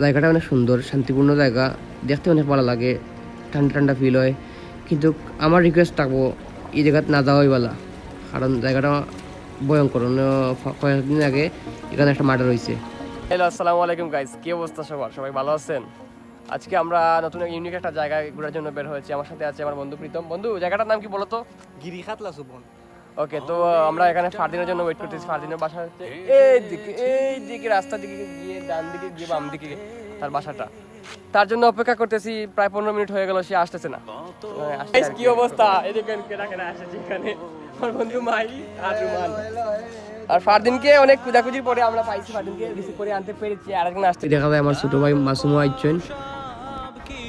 জায়গাটা অনেক সুন্দর শান্তিপূর্ণ জায়গা। দেখতে অনেক ভালো লাগে ঠান্ডা ঠান্ডা ফিল হয়। কিন্তু আমার রিকোয়েস্ট থাকব এই জায়গাতে না যাওয়াই বলা কারণ জায়গাটা ভয়ঙ্কর। অন্য কয়েকদিন আগে এখানে একটা মার্ডার হয়েছে হ্যালো আসসালামু আলাইকুম গাইস কি অবস্থা সবার? সবাই ভালো আছেন? আজকে আমরা নতুন ইউনিক একটা জায়গায় ঘোরার জন্য বের হয়েছি। আমার সাথে আছে আমার বন্ধু প্রীতম। বন্ধু জায়গাটার নাম কি বলতো তো? গিরি খাতলা সুবন ওকে তো আমরা এখানে ফারদিনের জন্য ওয়েট করতেছি। ফারদিনের বাসা হচ্ছে এই দিকে এই দিকে রাস্তা দিকে গিয়ে ডান দিকে গিয়ে বাম দিকে তার বাসাটা। তার জন্য অপেক্ষা করতেছি প্রায় পনেরো মিনিট হয়ে গেল সে আসতেছে না। Guys, কি অবস্থা? এদিকে এখানে আমার বন্ধু মাই আর রুমান। আর ফারদিনকে অনেক খুঁজাখুঁজির পরে আমরা পাইছি ফারদিনকে রিসিভ করে আনতে পেরেছি আর একজন আসতে দেখা যায় আমার ছোট ভাই মাসুমও আইছেন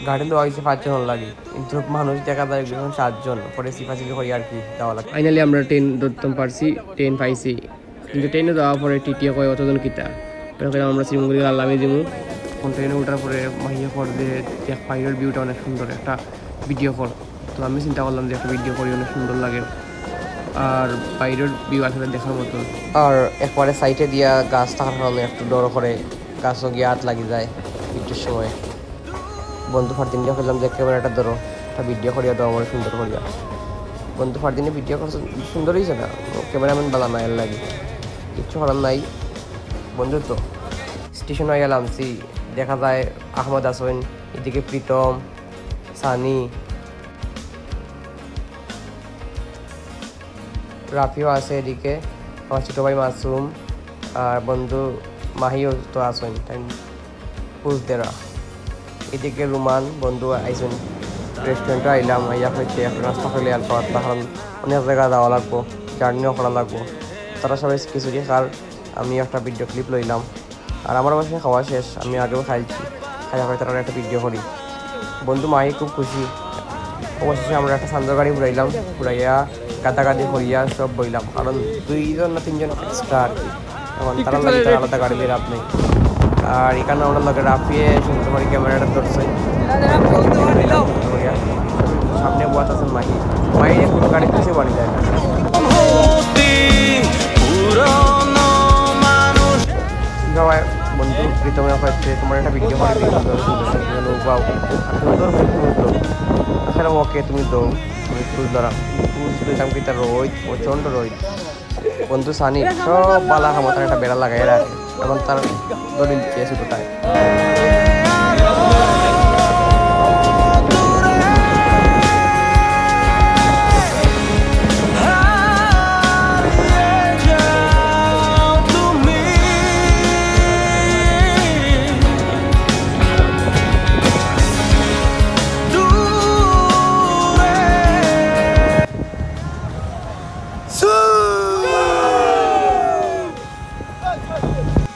গার্ডেন দেওয়া হয়েছে পাঁচজন লাগে। কিন্তু মানুষ দেখা যায় যখন সাতজন। পরে সিফাসিফি করি আর কি দেওয়া লাগে ফাইনালি আমরা ট্রেন ধরতাম পারছি ট্রেন পাইছি। কিন্তু ট্রেনে যাওয়ার পরে টিটিয়ে কয় অতজন কিতা? পরে আমরা শ্রীমঙ্গলি আল্লামে দিমু কোন ট্রেনে ওঠার পরে মাহিয়া পর দিয়ে দেখ বাইরের ভিউটা অনেক সুন্দর একটা ভিডিও কর তো আমি চিন্তা করলাম যে একটা ভিডিও করি অনেক সুন্দর লাগে। আর বাইরের ভিউ আসলে দেখার মতো। আর একবারে সাইডে দিয়া গাছ থাকার কারণে একটু ডর করে গাছও গিয়ে হাত লাগি যায় একটু সময়। বন্ধু ফারদিনকে বললাম যে ক্যামেরাটা ধরো, একটা ভিডিও করিয়া দাও, আমার সুন্দর করিয়া। বন্ধু ফারদিনে ভিডিও করছে সুন্দর হয়েছে না? ক্যামেরাম্যান বালা না, এর লাগে। কিচ্ছু করার নাই। বন্ধু তো স্টেশন হয়ে গেলাম, সি দেখা যায় আহমদ আসেন, এদিকে প্রীতম, সানি, রাফিও আছে এদিকে, আমার ছোটো ভাই মাসুম, আর বন্ধু মাহিও তো আসেন, তাই পুজদেরা এদিকে রুমান বন্ধু আইসুন রেস্টুরেন্টে আইলাম, আইয়া হয়েছে এখন রাস্তা ফেলে আর তখন অনেক জায়গা যাওয়া লাগবো, জার্নিও করা লাগবো। তারা সবাই খিচুড়ি খার আমি একটা ভিডিও ক্লিপ লইলাম। আর আমার বাসায় খাওয়া শেষ, আমি আগেও খাইছি। খাইয়া খাই তারা একটা ভিডিও করি। বন্ধু মাহি খুব খুশি। অবশেষে আমরা একটা সান্দার গাড়ি ঘুরাইলাম, ঘুরাইয়া গাদাগাদি করিয়া সব বইলাম। কারণ দুইজন না তিনজন এক্সট্রা আর কি। তারা আলাদা গাড়ি লাভ নেই। আর এখানে আমরা লগে রাফিয়ে করে ক্যামেরাটা ধরছে। সামনে বুয়াত আছেন মাহি। মাহি কোনো গাড়ি কিছু বাড়ি যায় না। বন্ধু প্রীতমে তোমার একটা ভিডিও করে সুন্দর ওকে তুমি তো তুমি তার রোদ প্রচণ্ড রোদ বন্ধু সানি সব বালা হামতার একটা বেড়া লাগাই রাখে। এখন তার দলিল চেয়েছে দুটায়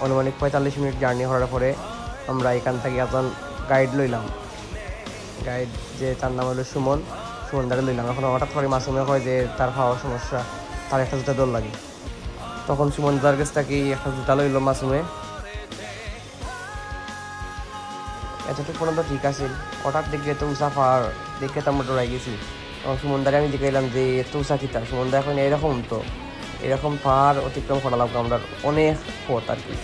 অনুমানিক পঁয়তাল্লিশ মিনিট জার্নি হওয়ার পরে আমরা এখান থেকে এখন গাইড লইলাম। গাইড যে তার নাম হলো সুমন সুমন দাঁড়ে লইলাম। এখন হঠাৎ করে মাসুমে হয় যে তার খাওয়ার সমস্যা, তার একটা জুতা দৌড় লাগে। তখন সুমন দার কাছ থেকে একটা জুতা লইলো মাসুমে এতটুকু পর্যন্ত ঠিক আছে। হঠাৎ দেখে তো উষা পাহাড় দেখে তো আমরা ডরাই গেছি। তখন সুমনদারে আমি দেখাইলাম যে এত উষা কিতা সুমনদা এখন এরকম তো। এরকম পাহাড় অতিক্রম করা লাগবে আমরা অনেক পথ আর কি।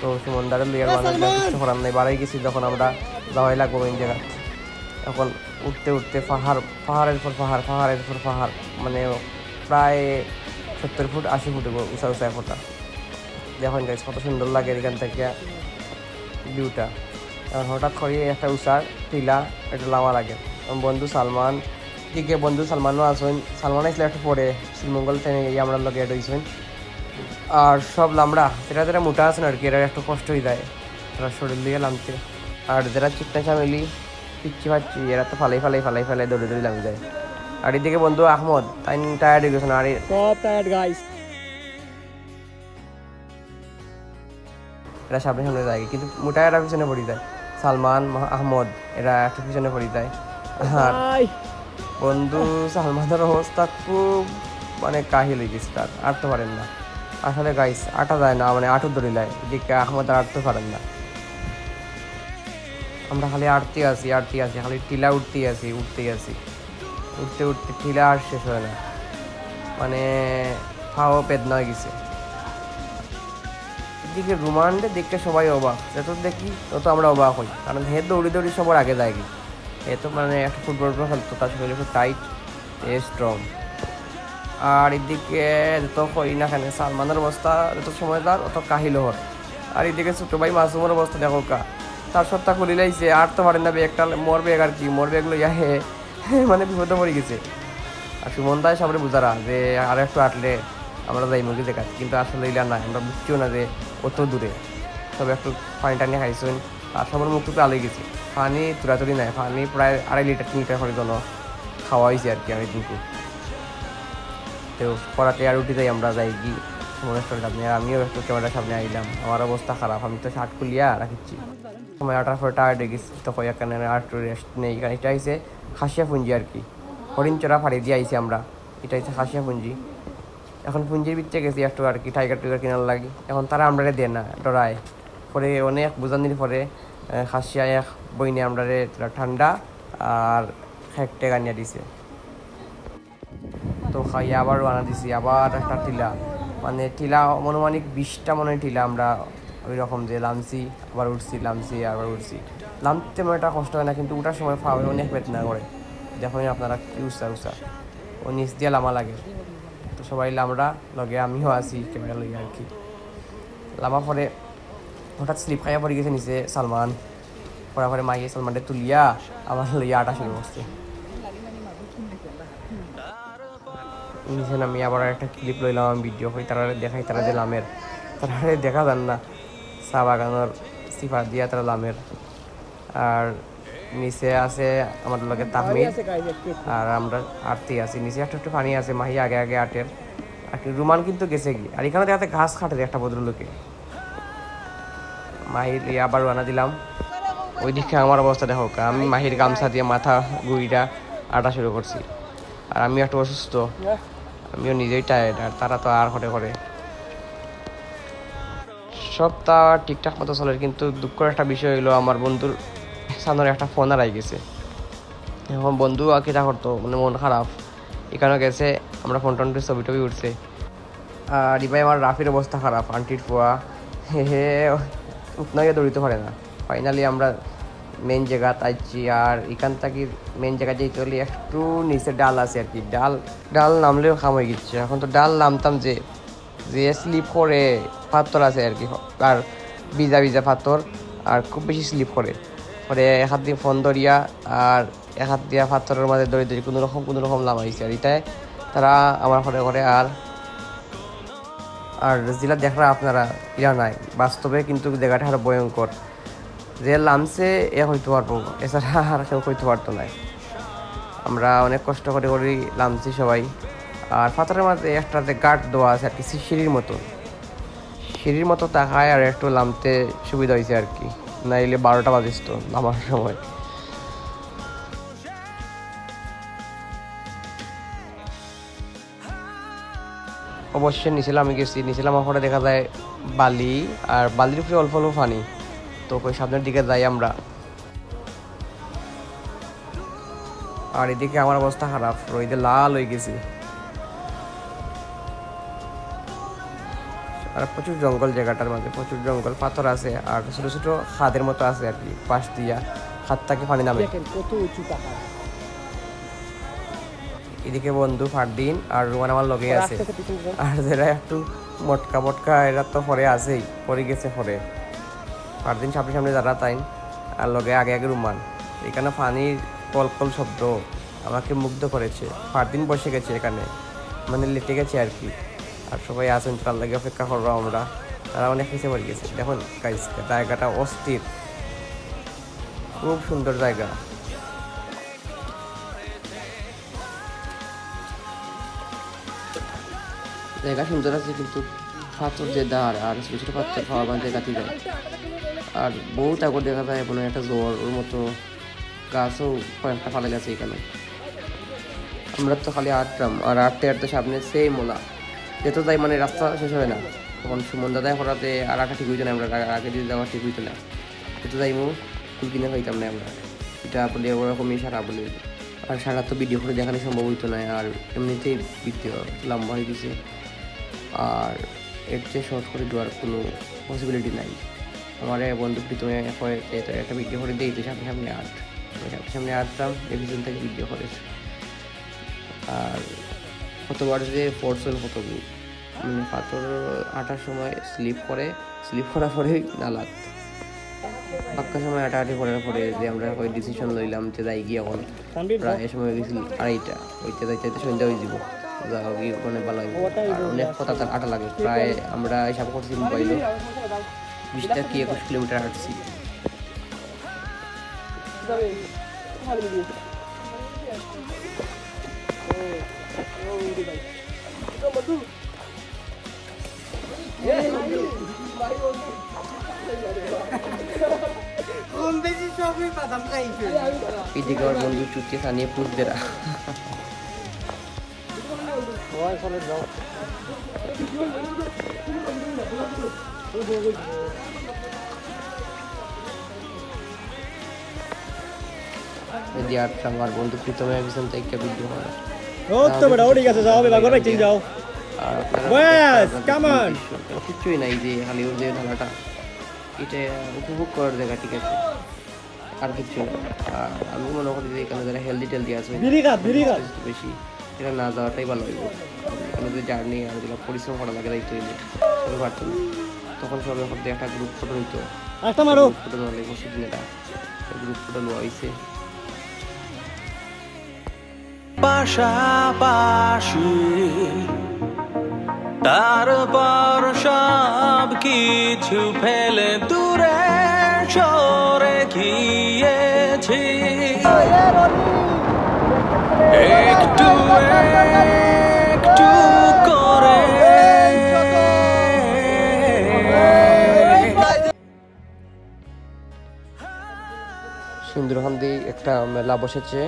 তো সুমনদারে লইয়ার মানুষ কিছু করার নাই বাড়াই গেছি যখন আমরা যাওয়াই লাগবো মেন জায়গা এখন উঠতে উঠতে পাহাড় পাহাড়ের পর পাহাড় পাহাড়ের পর পাহাড় মানে প্রায় সত্তর ফুট আশি ফুট উঁচা উঁচা ফোটা দেখুন গাইজ কত সুন্দর লাগে এখান থেকে ভিউটা এখন হঠাৎ করে একটা উষার টিলা একটা লামা লাগে। বন্ধু সালমান দিকে বন্ধু সালমানও আসবেন সালমান আসলে একটু পরে শ্রীমঙ্গল ট্রেনে গিয়ে আমরা লগে হয়েছেন আর সব লামড়া যেটা যারা মোটা আছেন আর কি এরা একটু কষ্ট হয়ে যায়। তারা শরীর দিয়ে লামতে আর যারা চিকনা চামেলি পিচ্ছি পাচ্ছি এরা তো ফালাই ফালাই ফালাই ফালাই দৌড়ে দৌড়ে লামি যায়। আর এদিকে বন্ধু আহমদ তাই টায়ার্ড হয়ে গেছেন আর সব টায়ার্ড গাইস এরা সামনে সামনে যায় কিন্তু মোটা এরা পিছনে পড়ে যায়। সালমান আহমদ এরা একটু পিছনে পড়ে যায়। আর বন্ধু সালমানের অবস্থা খুব মানে কাহিল হয়ে গেছে তার আর তো পারেন না। আসলে গাইস আটা যায় না মানে আটু ধরে যায় এদিকে আহমদ আটতে পারেন না। আমরা খালি আটতে আছি আটতে আছি, খালি টিলা উঠতেই আছি উঠতেই আছি। উঠতে উঠতে টিলা আর শেষ হয় না। মানে ফাও পেদনা হয়ে গেছে। এদিকে রুমান্ডে দেখতে সবাই অবাক। যত দেখি, তত আমরা অবাক হই। কারণ হে দৌড়ি দৌড়ি সবার আগে যায় এ তো মানে একটা ফুটবল খেলতো তার শরীর খুব টাইট এ স্ট্রং আর এদিকে যত হই না, সালমানের অবস্থা যত সময়দার অত কাহিল হর আর এদিকে ছোট ভাই মাসুমের অবস্থা, দেখো কা। তার সপ্তাহ খুলি লাইছে, আর তো পারেন না একটা মোর ব্যাগ আর কি মোর ব্যাগ লইয়া হে মানে বিপদে পড়ে গেছে। আর সুমন দায় সামনে বুঝারা যে, আর একটু আটলে আমরা যাই মুরগি দেখাচ্ছি কিন্তু আসলে ইলা না, আমরা বুঝছিও না যে অত দূরে। তবে একটু পানি টানি খাইছেন, আর সবার মুখ টুকু আলে গেছে। পানি তুরাতুরি নাই, পানি প্রায় আড়াই লিটার, তিন লিটার করে জন্য খাওয়া হয়েছে আর কি, আমি কিন্তু তো পড়াতে আর উঠে যাই, আমরা যাই কি সামনে আপনি আর আমিও ক্যামেরার সামনে আইলাম। আমার অবস্থা খারাপ, আমি তো শার্ট খুলিয়া রাখিচ্ছি। সময় আটার পরে টায়ার্ড হয়ে গেছি, তো কানে আর একটু রেস্ট নেই। কারণ এটা হয়েছে খাসিয়া পুঞ্জি আর কি। হরিণ চড়া ফাড়ি দিয়ে আইছি আমরা। এটা হচ্ছে খাসিয়া পুঞ্জি এখন পুঞ্জির ভিতরে গেছি একটু আর কি টাইগার টুইগার কেনার লাগে। এখন তারা আমরা দেয় না, ডরায়। পরে অনেক বোঝানির পরে খাসিয়া এক বইনে আমরা ঠান্ডা আর খেকটে গানিয়া দিছে। তো খাই আবার বানা দিছি, আবার একটা টিলা। মানে টিলা মনোমানিক বিশটা মনে টিলা, আমরা ওই রকম যে লামছি, আবার উঠছি, লামছি, আবার উঠছি। লামতে তেমন একটা কষ্ট হয় না, কিন্তু উঠার সময় ফাওয়ে অনেক বেদনা করে। দেখুন আপনারা কি উৎসা উৎসা ও নিচ দিয়ে লামা লাগে। তো সবাই লামরা লগে আমিও আছি ক্যামেরা লইয়া আর কি। লামা পরে হঠাৎ স্লিপ খাইয়া পড়ে গেছে নিচে সালমান। পরে পরে মাইয়ে সালমানটা তুলিয়া আমার লইয়া আটা শুরু করছে। নিচে আমি আবার একটা ক্লিপ লইলাম, আমি ভিডিও করি তারা দেখাই তারা যে লামের। তারা দেখা যান না, চা বাগানোর সিফা দিয়া তারা লামের। আর নিচে আছে আমার লগে তাহমিদ, আর আমরা আরতি আছি। নিচে একটা একটু পানি আছে, মাহি আগে আগে আটের। আর রুমান কিন্তু গেছে কি আর এখানে দেখাতে ঘাস খাটে একটা ভদ্রলোকে। মাহির আবার রানা দিলাম। ওই দিকে আমার অবস্থা দেখো, আমি মাহির গামছা দিয়ে মাথা গুড়িটা আটা শুরু করছি। আর আমি একটু অসুস্থ। আমিও নিজেই টায়ার্ড আর তারা তো আর করে করে সব তা ঠিকঠাক মতো চলে, কিন্তু দুঃখের একটা বিষয় হলো আমার বন্ধুর সামনে একটা ফোন হারাই গেছে। এখন বন্ধু আর কি তা করতো মানে মন খারাপ। এখানে গেছে, আমরা ফোন টোন ছবি টবি উঠছে। আর এবার আমার রাফির অবস্থা খারাপ, আন্টির ফোয়া হে হে, উঠনাকে দৌড়িতে পারে না। ফাইনালি আমরা মেন জায়গা তাইছি আর এখান থেকে মেন জায়গা যেতে হলে একটু নিচে ডাল আছে আর কি। ডাল ডাল নামলেও খাম হয়ে গেছে। এখন তো ডাল নামতাম যে যে স্লিপ করে পাথর আছে আর কি। আর ভিজা ভিজা পাথর, আর খুব বেশি স্লিপ করে। পরে এক হাত দিয়ে ফোন ধরিয়া আর এক হাত দিয়া পাথরের মাঝে দড়ি দড়ি কোনো রকম কোনো রকম নামাইছে আর এটাই তারা আমার ঘরে ঘরে আর আর জেলা দেখরা আপনারা ইয়া নাই। বাস্তবে কিন্তু জায়গাটা আরও ভয়ঙ্কর। যে লামসে এ হইতে পারব। এছাড়া আর কেউ হইতে পারতো না। আমরা অনেক কষ্ট করে করি লামছি সবাই। আর পাথরের মাঝে একটা যে গার্ড দেওয়া আছে আর কি সিঁড়ির মতো। সিঁড়ির মতো তাকায় আর একটু নামতে সুবিধা হয়েছে আর কি। নাইলে বারোটা বাজিস নামার সময়। অবশ্যই নিচেলাম আমি গেছি। নিচেলাম ওখানে দেখা যায় বালি, আর বালির উপরে অল্প অল্প পানি। তো ওই সামনের দিকে যাই আমরা। আর এদিকে আমার অবস্থা খারাপ রইদে লাল হয়ে গেছি। আর প্রচুর জঙ্গল জায়গাটার মধ্যে প্রচুর জঙ্গল পাথর আছে আর ছোট ছোট খাদের মতো আছে আর কি পাশ দিয়া। খাদ থেকে পানি নামে। কত উঁচু পাহাড়। এদিকে বন্ধু ফারদিন আর রুমান আমার লগে আছে। আর যারা একটু মটকা মটকা এরা তো পরে আছেই পরে গেছে পরে। ফারদিন সামনে সামনে যারা তাই আর লগে আগে আগে রুমান। এখানে পানির কল শব্দ আমাকে মুগ্ধ করেছে। ফারদিন বসে গেছে এখানে মানে লেটে গেছে আর কি। আর সবাই আছেন, তার লাগে অপেক্ষা করব আমরা। তারা অনেক পিছিয়ে পড়ে গেছে। দেখুন জায়গাটা অস্থির। খুব সুন্দর জায়গা। জায়গা সুন্দর আছে, কিন্তু পাথর যে দাঁড় আর ছোটো ছোটো পাথর খাওয়া বাঁধতে গাতি যায়। আর বহুত আগর দেখা যায় কোনো একটা জোয়ার ওর মতো গাছও কয়েকটা ফালে গেছে এখানে আমরা তো খালি আটটাম আর আটতে আটতে সামনে সেই মোলা। যেত যাই মানে রাস্তা শেষ হয় না, তখন সুমন দাদা করাতে আর আঁকা ঠিক হইতো না আমরা আগে- দিয়ে যাওয়া ঠিক হইতো না যেত যাই মু ফুল কিনে খাইতাম না আমরা এটা বলে ওরকমই সারা বলে আর সারা তো ভিডিও করে দেখানো সম্ভব হইতো না আর এমনিতেই ভিডিও লম্বা হয়ে গেছে। আর এর চেয়ে শর্ট করে দেওয়ার কোনো পসিবিলিটি নাই। আমার বন্ধু প্রীতমে কয়ে যে একটা ভিডিও করে দিই সামনে সামনে আমি সামনে সামনে আটলাম টেলিভিশন থেকে ভিডিও করে আর কতবার যে হল কত মানে পাথর আটার সময় স্লিপ করে স্লিপ করার পরেই নালাত। পাক্কা সময় হাঁটাহাঁটি করার পরে যে আমরা ওই ডিসিশন লইলাম যে যাই গিয়ে এখন প্রায় এই সময় গেছিল আড়াইটা। ওইটা যাইতে যাইতে সন্ধ্যা হয়ে যাব যাও গিয়ে ওখানে ভালো অনেক কথা আটা লাগে। প্রায় আমরা হিসাব করছি মোবাইলে। বিশটা কি একুশ কিলোমিটার হাঁটছি। সবই এদিকে আমার বন্ধু চুটকে স্থানীয় পুষ সবাই চলে যাও। যদি আর আমার বন্ধু প্রীতমে থেকে ভিডিও ও তো গেছে যাও ঠিক যাও on! দৃশ্য, কিছুই নাই যে হালিউড যে ঢালাটা। এটা উপভোগ করার জায়গা ঠিক আছে। আর কিছু আমি মনে করি যে এখানে যারা হেলদি টেলদি আছে বিড়ি বিড়ি বেশি। এটা না যাওয়াটাই ভালো হইব। এখানে যে জার্নি আর যেগুলো পরিশ্রম করা লাগে দায়িত্ব হইলে সবাই পারতো না তখন সবাই এখন একটা গ্রুপ ফটো নিত। একটা মারো। ফটো নেওয়া লাগবে সেদিন এটা গ্রুপ ফটো নেওয়া হয়েছে পাশাপাশি তারপর সব কিছু ফেলে দূরে সরে গিয়েছি। একটু একটু সুন্দরখান দিয়ে একটা মেলা বসেছে।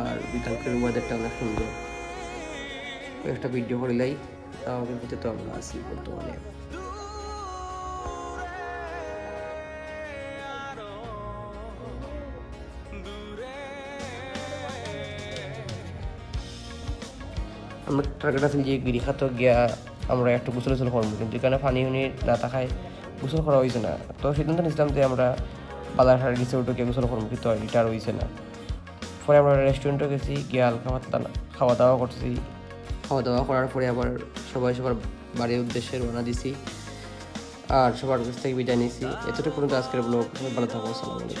আর বিকালকের ওয়েদারটা অনেক সুন্দর। একটা ভিডিও করিলাই তাও কিন্তু তো আমরা আছি বর্তমানে। আমরা টার্গেট আছে যে গিরিখাত গিয়া আমরা একটু গোসল গোসল করব। কিন্তু এখানে পানি উনি না থাকায় গোসল করা হয়েছে না। তো সিদ্ধান্ত নিয়েছিলাম যে আমরা বালারহাট গেছে, ওটা গিয়ে গোসল করব কিন্তু এটা আর হয়েছে না। পরে আমরা রেস্টুরেন্টে গেছি, গিয়ে হালকা খাওয়া দাওয়া করছি খাওয়া দাওয়া করার পরে আবার সবাই সবার বাড়ির উদ্দেশ্যে রওনা দিছি। আর সবার কাছ থেকে বিদায় নিছি। এতটুকু পর্যন্ত আজকের ব্লগ, ভালো থাকো, আসসালামু আলাইকুম।